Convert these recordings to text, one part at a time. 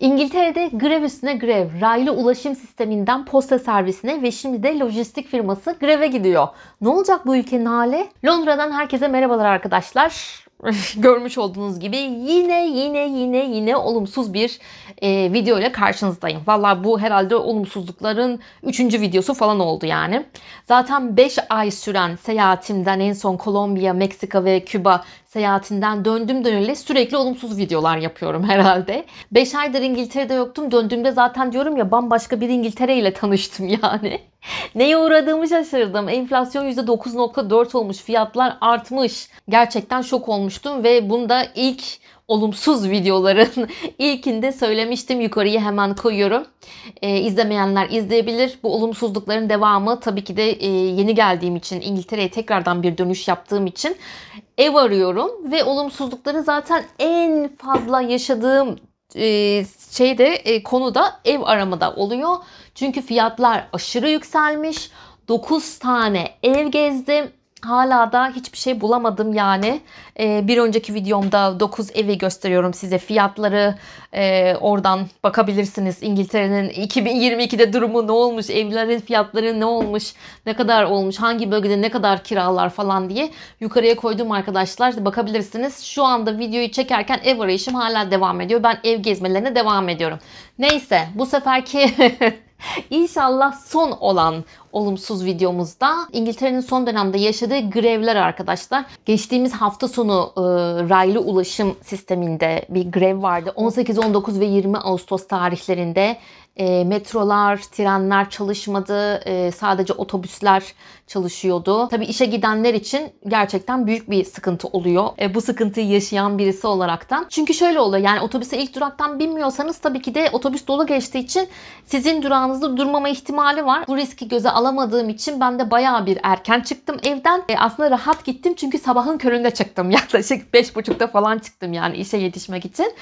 İngiltere'de grev üstüne grev, raylı ulaşım sisteminden posta servisine ve şimdi de lojistik firması greve gidiyor. Ne olacak bu ülkenin hali? Londra'dan herkese merhabalar arkadaşlar. Görmüş olduğunuz gibi yine yine yine yine olumsuz bir e, video ile karşınızdayım. Valla bu herhalde olumsuzlukların 3. videosu falan oldu yani. Zaten 5 ay süren seyahatimden en son Kolombiya, Meksika ve Küba seyahatinden döndüm döneli sürekli olumsuz videolar yapıyorum herhalde. 5 aydır İngiltere'de yoktum. Döndüğümde zaten diyorum ya bambaşka bir İngiltere ile tanıştım yani. Neye uğradığımı şaşırdım. Enflasyon %9.4 olmuş. Fiyatlar artmış. Gerçekten şok olmuştum ve bunda ilk olumsuz videoların ilkinde söylemiştim. Yukarıya hemen koyuyorum. Ee, izlemeyenler izleyebilir. Bu olumsuzlukların devamı tabii ki de e, yeni geldiğim için İngiltere'ye tekrardan bir dönüş yaptığım için ev arıyorum ve olumsuzlukları zaten en fazla yaşadığım e, şeyde e, konuda ev aramada oluyor. Çünkü fiyatlar aşırı yükselmiş. 9 tane ev gezdim. Hala da hiçbir şey bulamadım yani. Ee, bir önceki videomda 9 evi gösteriyorum size. Fiyatları e, oradan bakabilirsiniz. İngiltere'nin 2022'de durumu ne olmuş? Evlerin fiyatları ne olmuş? Ne kadar olmuş? Hangi bölgede ne kadar kiralar falan diye yukarıya koydum arkadaşlar. Bakabilirsiniz. Şu anda videoyu çekerken ev arayışım hala devam ediyor. Ben ev gezmelerine devam ediyorum. Neyse bu seferki İnşallah son olan olumsuz videomuzda İngiltere'nin son dönemde yaşadığı grevler arkadaşlar. Geçtiğimiz hafta sonu e, raylı ulaşım sisteminde bir grev vardı. 18, 19 ve 20 Ağustos tarihlerinde e, metrolar, trenler çalışmadı. E, sadece otobüsler çalışıyordu. Tabii işe gidenler için gerçekten büyük bir sıkıntı oluyor. E, bu sıkıntıyı yaşayan birisi olaraktan. Çünkü şöyle oluyor yani otobüse ilk duraktan binmiyorsanız tabii ki de otobüs dolu geçtiği için sizin durağınızda durmama ihtimali var. Bu riski göze alamadığım için ben de bayağı bir erken çıktım evden. E, aslında rahat gittim çünkü sabahın köründe çıktım. Yaklaşık 5.30'da falan çıktım yani işe yetişmek için.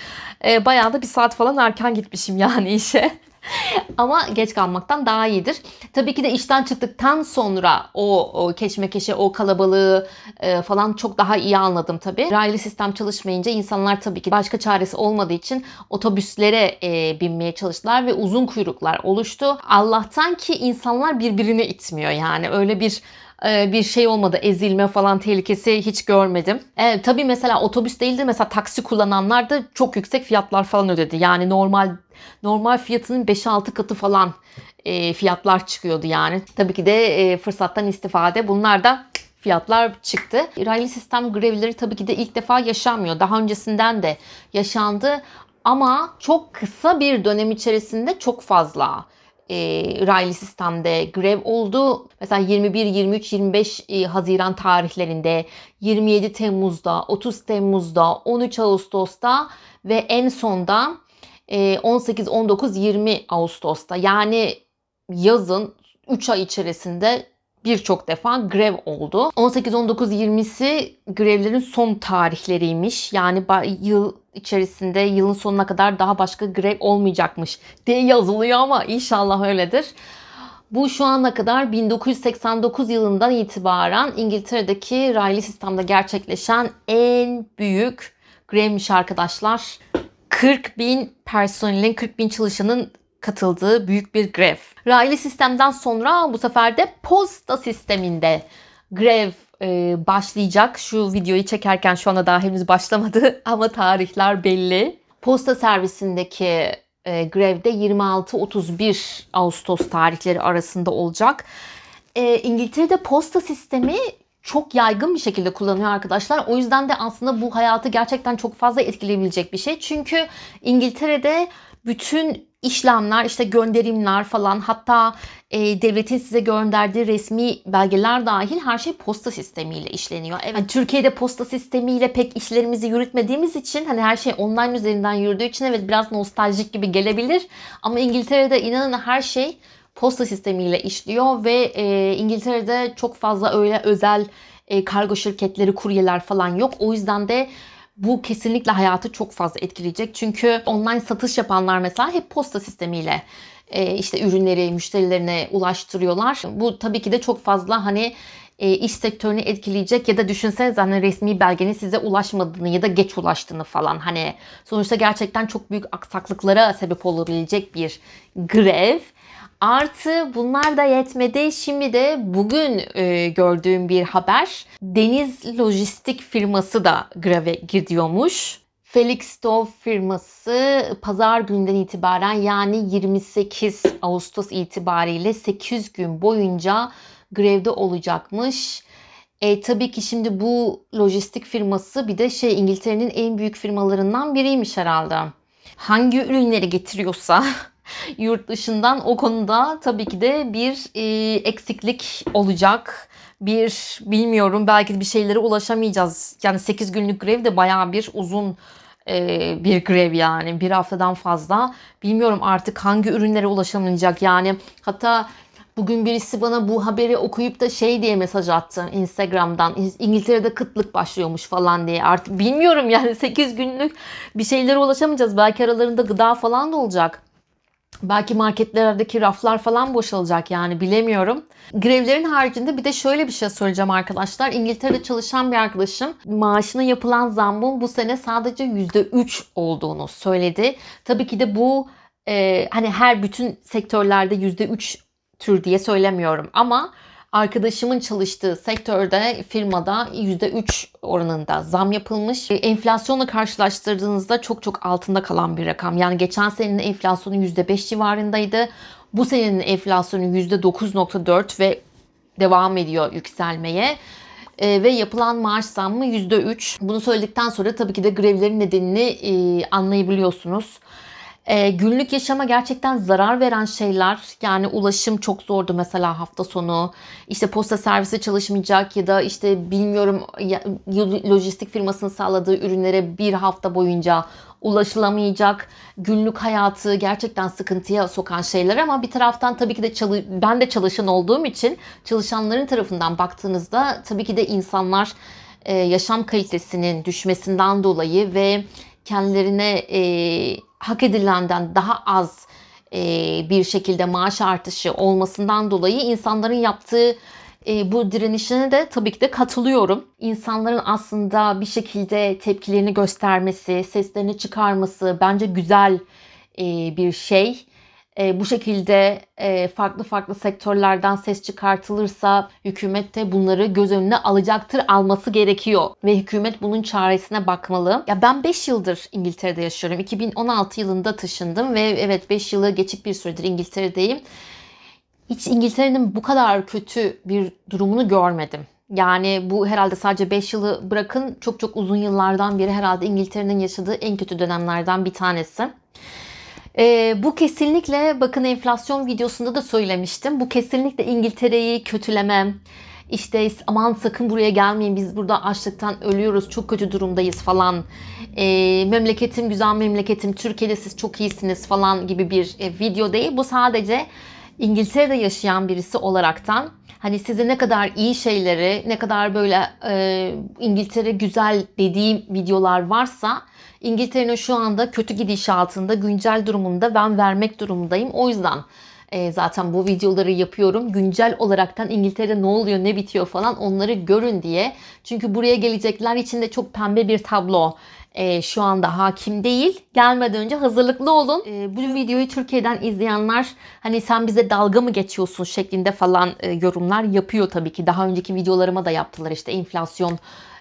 E, bayağı da bir saat falan erken gitmişim yani işe. Ama geç kalmaktan daha iyidir. Tabii ki de işten çıktıktan sonra o, o keşmekeşe, o kalabalığı e, falan çok daha iyi anladım tabii. Raylı sistem çalışmayınca insanlar tabii ki başka çaresi olmadığı için otobüslere e, binmeye çalıştılar ve uzun kuyruklar oluştu. Allah'tan ki insanlar birbirini itmiyor yani öyle bir e, bir şey olmadı. Ezilme falan tehlikesi hiç görmedim. E, tabii mesela otobüs değildi. Mesela taksi kullananlar da çok yüksek fiyatlar falan ödedi. Yani normal normal fiyatının 5-6 katı falan e, fiyatlar çıkıyordu yani. Tabii ki de e, fırsattan istifade. Bunlar da fiyatlar çıktı. Raylı sistem grevleri tabii ki de ilk defa yaşanmıyor. Daha öncesinden de yaşandı ama çok kısa bir dönem içerisinde çok fazla e, raylı sistemde grev oldu. Mesela 21, 23, 25 e, Haziran tarihlerinde, 27 Temmuz'da, 30 Temmuz'da, 13 Ağustos'ta ve en sonda 18, 19, 20 Ağustos'ta yani yazın 3 ay içerisinde birçok defa grev oldu. 18, 19, 20'si grevlerin son tarihleriymiş. Yani yıl içerisinde yılın sonuna kadar daha başka grev olmayacakmış diye yazılıyor ama inşallah öyledir. Bu şu ana kadar 1989 yılından itibaren İngiltere'deki raylı sistemde gerçekleşen en büyük grevmiş arkadaşlar. 40 bin personelin, 40 bin çalışanın katıldığı büyük bir grev. Raylı sistemden sonra bu sefer de posta sisteminde grev e, başlayacak. Şu videoyu çekerken şu anda daha henüz başlamadı ama tarihler belli. Posta servisindeki e, grevde 26-31 Ağustos tarihleri arasında olacak. E, İngiltere'de posta sistemi çok yaygın bir şekilde kullanıyor arkadaşlar. O yüzden de aslında bu hayatı gerçekten çok fazla etkileyebilecek bir şey. Çünkü İngiltere'de bütün işlemler işte gönderimler falan hatta e, devletin size gönderdiği resmi belgeler dahil her şey posta sistemiyle işleniyor. Evet yani Türkiye'de posta sistemiyle pek işlerimizi yürütmediğimiz için hani her şey online üzerinden yürüdüğü için evet biraz nostaljik gibi gelebilir. Ama İngiltere'de inanın her şey posta sistemiyle işliyor ve e, İngiltere'de çok fazla öyle özel e, kargo şirketleri, kuryeler falan yok. O yüzden de bu kesinlikle hayatı çok fazla etkileyecek. Çünkü online satış yapanlar mesela hep posta sistemiyle e, işte ürünleri müşterilerine ulaştırıyorlar. Bu tabii ki de çok fazla hani e, iş sektörünü etkileyecek ya da düşünsenize hani resmi belgenin size ulaşmadığını ya da geç ulaştığını falan hani sonuçta gerçekten çok büyük aksaklıklara sebep olabilecek bir grev. Artı bunlar da yetmedi. Şimdi de bugün e, gördüğüm bir haber. Deniz lojistik firması da greve gidiyormuş. Felixstow firması pazar günden itibaren yani 28 Ağustos itibariyle 800 gün boyunca grevde olacakmış. E, tabii ki şimdi bu lojistik firması bir de şey İngiltere'nin en büyük firmalarından biriymiş herhalde. Hangi ürünleri getiriyorsa yurt dışından o konuda tabii ki de bir e, eksiklik olacak. Bir bilmiyorum belki bir şeylere ulaşamayacağız. Yani 8 günlük grev de bayağı bir uzun e, bir grev yani bir haftadan fazla. Bilmiyorum artık hangi ürünlere ulaşamayacak yani hatta Bugün birisi bana bu haberi okuyup da şey diye mesaj attı Instagram'dan. İngiltere'de kıtlık başlıyormuş falan diye. Artık bilmiyorum yani 8 günlük bir şeylere ulaşamayacağız. Belki aralarında gıda falan da olacak. Belki marketlerdeki raflar falan boşalacak yani bilemiyorum. Grevlerin haricinde bir de şöyle bir şey söyleyeceğim arkadaşlar. İngiltere'de çalışan bir arkadaşım maaşına yapılan zammın bu sene sadece %3 olduğunu söyledi. Tabii ki de bu e, hani her bütün sektörlerde %3 tür diye söylemiyorum ama arkadaşımın çalıştığı sektörde firmada %3 oranında zam yapılmış. E, enflasyonla karşılaştırdığınızda çok çok altında kalan bir rakam. Yani geçen senenin enflasyonu %5 civarındaydı. Bu senenin enflasyonu %9.4 ve devam ediyor yükselmeye. E, ve yapılan maaş zammı %3. Bunu söyledikten sonra tabii ki de grevlerin nedenini e, anlayabiliyorsunuz. E, günlük yaşama gerçekten zarar veren şeyler yani ulaşım çok zordu mesela hafta sonu. İşte posta servisi çalışmayacak ya da işte bilmiyorum lojistik firmasının sağladığı ürünlere bir hafta boyunca ulaşılamayacak günlük hayatı gerçekten sıkıntıya sokan şeyler. Ama bir taraftan tabii ki de çalı ben de çalışan olduğum için çalışanların tarafından baktığınızda tabii ki de insanlar e, yaşam kalitesinin düşmesinden dolayı ve kendilerine e, hak edilenden daha az e, bir şekilde maaş artışı olmasından dolayı insanların yaptığı e, bu direnişine de tabii ki de katılıyorum. İnsanların aslında bir şekilde tepkilerini göstermesi, seslerini çıkarması bence güzel e, bir şey e, bu şekilde e, farklı farklı sektörlerden ses çıkartılırsa hükümet de bunları göz önüne alacaktır, alması gerekiyor. Ve hükümet bunun çaresine bakmalı. Ya ben 5 yıldır İngiltere'de yaşıyorum. 2016 yılında taşındım ve evet 5 yılı geçik bir süredir İngiltere'deyim. Hiç İngiltere'nin bu kadar kötü bir durumunu görmedim. Yani bu herhalde sadece 5 yılı bırakın çok çok uzun yıllardan beri herhalde İngiltere'nin yaşadığı en kötü dönemlerden bir tanesi. E, bu kesinlikle bakın enflasyon videosunda da söylemiştim. Bu kesinlikle İngiltere'yi kötülemem. İşte aman sakın buraya gelmeyin biz burada açlıktan ölüyoruz çok kötü durumdayız falan. E, memleketim güzel memleketim Türkiye'de siz çok iyisiniz falan gibi bir e, video değil. Bu sadece İngiltere'de yaşayan birisi olaraktan hani size ne kadar iyi şeyleri ne kadar böyle e, İngiltere güzel dediğim videolar varsa İngiltere'nin şu anda kötü gidişatında, güncel durumunda ben vermek durumundayım. O yüzden e, zaten bu videoları yapıyorum. Güncel olaraktan İngiltere'de ne oluyor, ne bitiyor falan onları görün diye. Çünkü buraya gelecekler için de çok pembe bir tablo e, şu anda hakim değil. Gelmeden önce hazırlıklı olun. E, bu videoyu Türkiye'den izleyenler hani sen bize dalga mı geçiyorsun şeklinde falan e, yorumlar yapıyor tabii ki. Daha önceki videolarıma da yaptılar işte enflasyon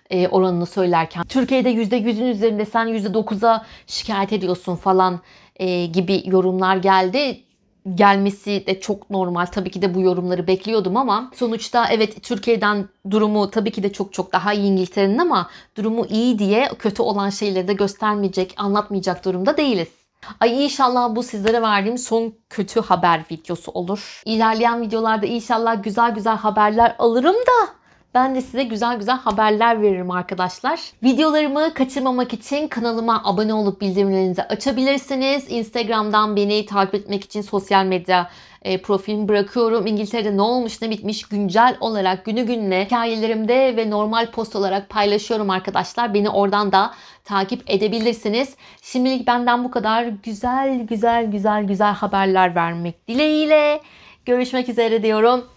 e, oranını söylerken. Türkiye'de %100'ün üzerinde sen %9'a şikayet ediyorsun falan e, gibi yorumlar geldi gelmesi de çok normal. Tabii ki de bu yorumları bekliyordum ama sonuçta evet Türkiye'den durumu tabii ki de çok çok daha iyi İngiltere'nin ama durumu iyi diye kötü olan şeyleri de göstermeyecek, anlatmayacak durumda değiliz. Ay inşallah bu sizlere verdiğim son kötü haber videosu olur. İlerleyen videolarda inşallah güzel güzel haberler alırım da ben de size güzel güzel haberler veririm arkadaşlar. Videolarımı kaçırmamak için kanalıma abone olup bildirimlerinizi açabilirsiniz. Instagram'dan beni takip etmek için sosyal medya e, profilimi bırakıyorum. İngiltere'de ne olmuş ne bitmiş güncel olarak günü gününe hikayelerimde ve normal post olarak paylaşıyorum arkadaşlar. Beni oradan da takip edebilirsiniz. Şimdilik benden bu kadar güzel güzel güzel güzel haberler vermek dileğiyle. Görüşmek üzere diyorum.